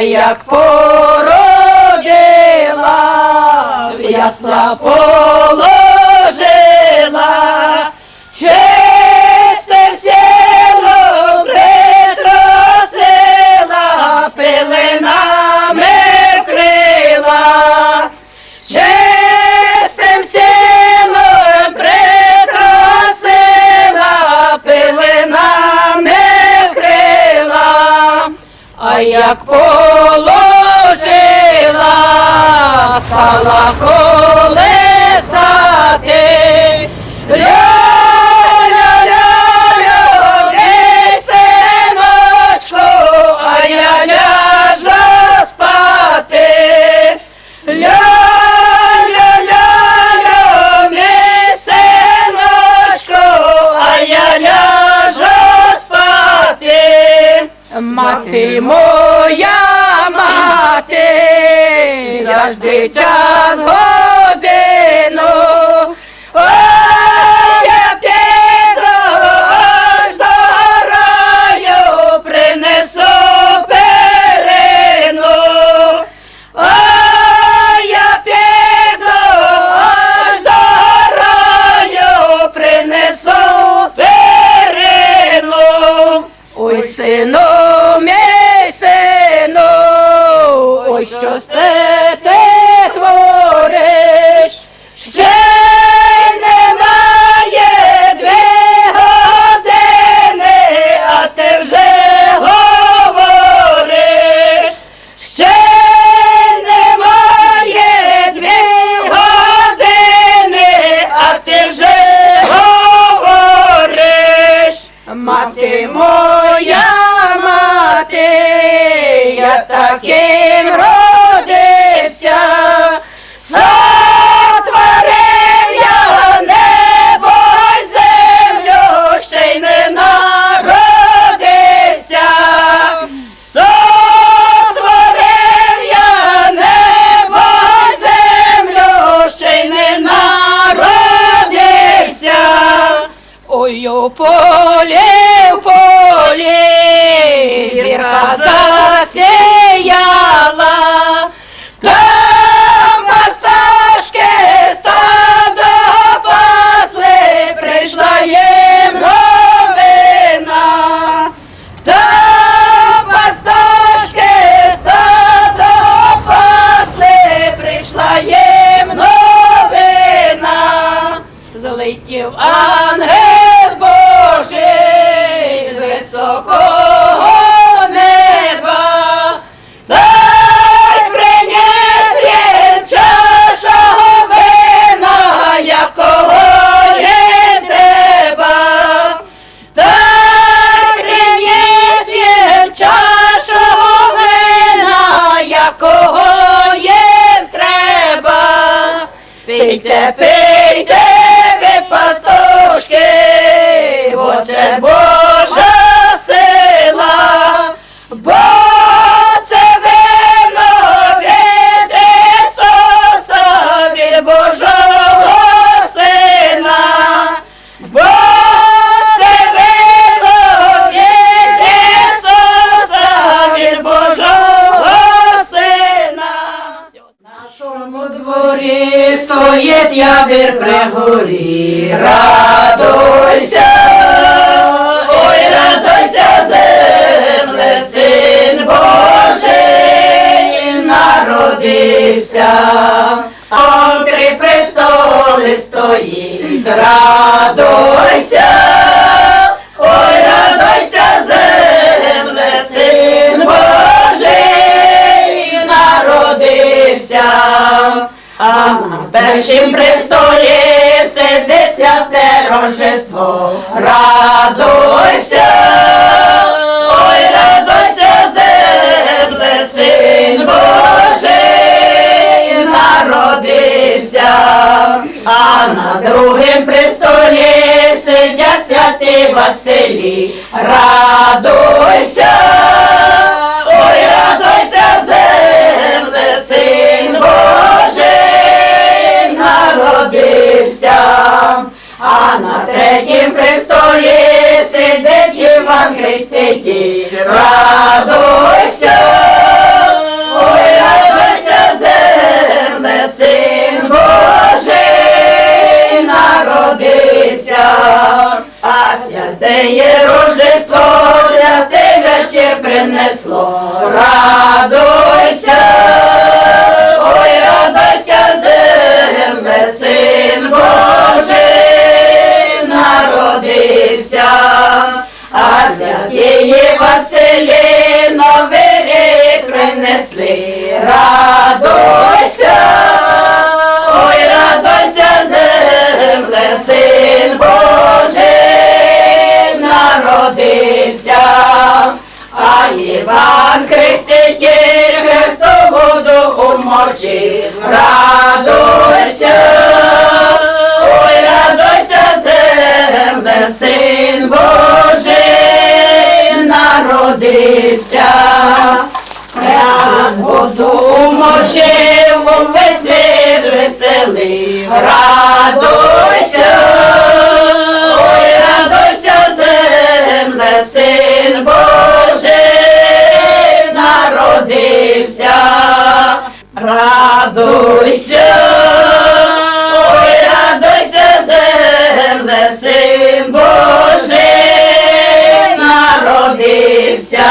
як породила, ясна ясла як положила, стала колесати. Таким родився, сотворив я небо й землю, ще й не народився. Сотворив я небо й землю, ще й не народився. Ой, у полі, в полі, зірка засіяла, там пасташки стадо пасли, прийшла їм новина. Там пасташки стадо пасли, прийшла їм новина. Залетів ангел Божий з високого Пийте, пийте, ви пастушки, бо це Божа стоїть ябір при горі, радуйся, ой, радуйся, земле, син Божий народився, а в три стоїть, радуйся, першім престолі сидить Рождество. Радуйся, ой, радуйся, земле, син Божий народився, а на другім престолі сидять святі Василі. Радуйся, а на третім престолі сидить Іван Христиті, Радуйся, ой, радуйся, зерне, син Божий народився, а святе є рождество, святе вечір принесло. Радуйся. Радуйся, ой, радуйся, земле, син Божий народився. Воду мочив, увесь світ веселий, радуйся, ой, радуйся, земле, син Божий народився, радуйся, ой, радуйся, земле, син Божий народився.